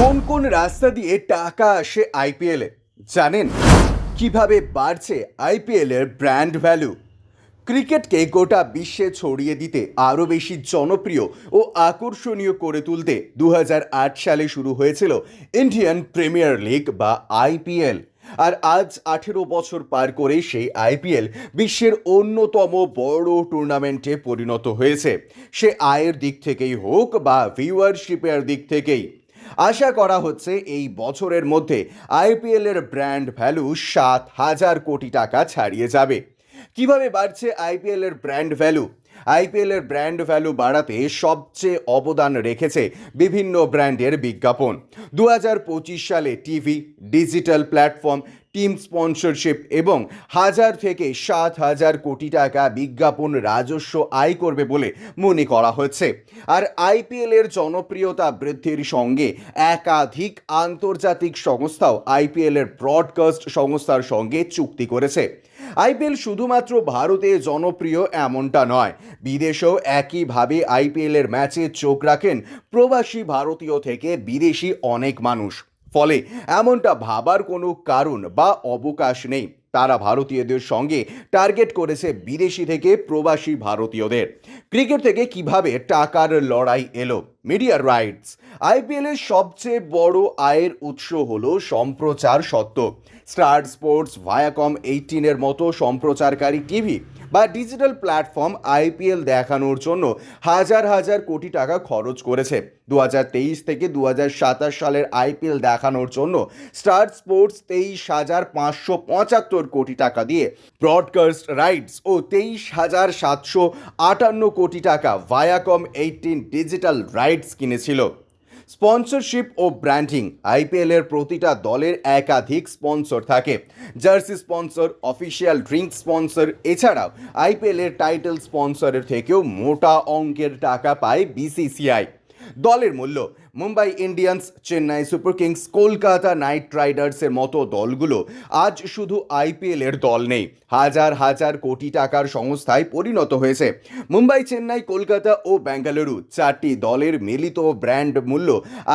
কোন কোন রাস্তা দিয়ে টাকা আসে আইপিএলে জানেন কীভাবে বাড়ছে আইপিএল এর ব্র্যান্ড ভ্যালু? ক্রিকেটকে গোটা বিশ্বে ছড়িয়ে দিতে আরও বেশি জনপ্রিয় ও আকর্ষণীয় করে তুলতে দু হাজার আট সালে শুরু হয়েছিল ইন্ডিয়ান প্রিমিয়ার লিগ বা আইপিএল আর আজ আঠেরো বছর পার করে সেই আইপিএল বিশ্বের অন্যতম বড় টুর্নামেন্টে পরিণত হয়েছে। সে আয়ের দিক থেকেই হোক বা ভিউয়ারশিপের দিক থেকেই। আশা করা হচ্ছে এই বছরের মধ্যে আইপিএলের ব্র্যান্ড ভ্যালু সাত হাজার কোটি টাকা ছাড়িয়ে যাবে। কীভাবে বাড়ছে আইপিএলের ব্র্যান্ড ভ্যালু? আইপিএলের ব্র্যান্ড ভ্যালু বাড়াতে সবচেয়ে অবদান রেখেছে বিভিন্ন ব্র্যান্ডের বিজ্ঞাপন। দু হাজার পঁচিশ সালে TV, digital platform team sponsorship এবং হাজার থেকে সাত হাজার কোটি টাকা বিজ্ঞাপন রাজস্ব আয় করবে বলে মনে করা হচ্ছে। আর আইপিএল এর জনপ্রিয়তা বৃদ্ধির সঙ্গে একাধিক আন্তর্জাতিক সংস্থাও আইপিএল এর ব্রডকাস্ট সংস্থার সঙ্গে চুক্তি করেছে। আইপিএল শুধুমাত্র ভারতে জনপ্রিয় এমনটা নয়, বিদেশেও একইভাবে আইপিএল এর ম্যাচে চোখ রাখেন প্রবাসী ভারতীয় থেকে বিদেশি অনেক মানুষ। ফলে এমনটা ভাবার কোনো কারণ বা অবকাশ নেই। তারা ভারতীয়দের সঙ্গে টার্গেট করেছে বিদেশি থেকে প্রবাসী ভারতীয়দের। ক্রিকেট থেকে কীভাবে টাকার লড়াই এলো? মিডিয়া রাইটস আইপিএলের সবচেয়ে বড় আয়ের উৎস হলো সম্প্রচার সত্ত্ব। স্টার স্পোর্টস ভায়াকম এইটিনের মতো সম্প্রচারকারী টিভি বা ডিজিটাল প্ল্যাটফর্ম আইপিএল দেখানোর জন্য হাজার হাজার কোটি টাকা খরচ করেছে। দু হাজার তেইশ থেকে দু হাজার সাতাশ সালের আইপিএল দেখানোর জন্য স্টার স্পোর্টস তেইশ হাজার পাঁচশো পঁচাত্তর কোটি টাকা দিয়ে ব্রডকাস্ট রাইটস ও তেইশ হাজার সাতশো আটান্ন কোটি টাকা ভায়াকম এইটিন ডিজিটাল রাইটস কিনেছিল। স্পন্সরশিপ ও ব্র্যান্ডিং আইপিএলের প্রতিটা দলের একাধিক স্পন্সর থাকে। Jersey sponsor official drink sponsor, এছাড়াও আইপিএলের টাইটেল স্পন্সরের থেকেও মোটা অঙ্কের টাকা পায় বিসিসিআই। দলের মূল্য। Mumbai Indians, Chennai super kings, Kolkata knight রাইডার্সের মতো দলগুলো আজ শুধু আইপিএল এর দল নেই। হাজার হাজার কোটি টাকার সংস্থায় পরিণত হয়েছে। মুম্বাই, চেন্নাই, কলকাতা ও বেঙ্গালুরু চারটি দলের মিলিত ব্র্যান্ড মূল্য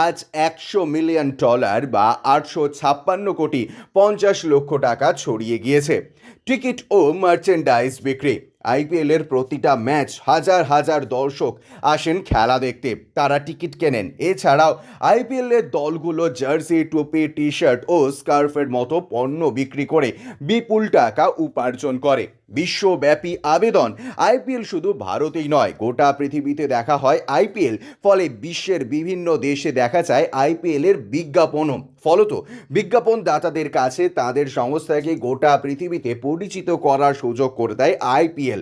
আজ একশো মিলিয়ন ডলার বা আটশো ছাপ্পান্ন কোটি পঞ্চাশ লক্ষ টাকা ছড়িয়ে গিয়েছে। টিকিট ও মার্চেন্ডাইজ বিক্রি আইপিএল এর প্রতিটা ম্যাচ হাজার হাজার দর্শক আসেন খেলা দেখতে। তারা টিকিট কেনেন। এছাড়াও আইপিএল এর দলগুলো জার্সি, টুপি টি শার্ট ও স্কার্ফের মতো পণ্য বিক্রি করে বিপুল টাকা উপার্জন করে। বিশ্বব্যাপী আবেদন। আইপিএল শুধু ভারতেই নয়, গোটা পৃথিবীতে দেখা হয় আইপিএল। ফলে বিশ্বের বিভিন্ন দেশে দেখা যায় আইপিএল এর বিজ্ঞাপনও। ফলত বিজ্ঞাপন দাতাদের কাছে তাদের সংস্থাকে গোটা পৃথিবীতে পরিচিত করার সুযোগ করে দেয় আইপিএল।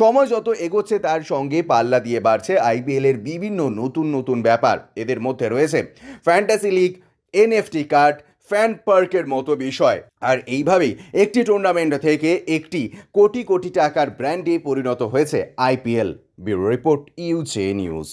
সময় যত এগোচ্ছে তার সঙ্গে পাল্লা দিয়ে বাড়ছে আইপিএল এর বিভিন্ন নতুন নতুন ব্যাপার। এদের মধ্যে রয়েছে fantasy league, NFT card fan পার্কের মতো বিষয়। আর এইভাবেই একটি টুর্নামেন্ট থেকে একটি কোটি কোটি টাকার ব্র্যান্ডে পরিণত হয়েছে আইপিএল ব্যুরো রিপোর্ট ইউজে নিউজ।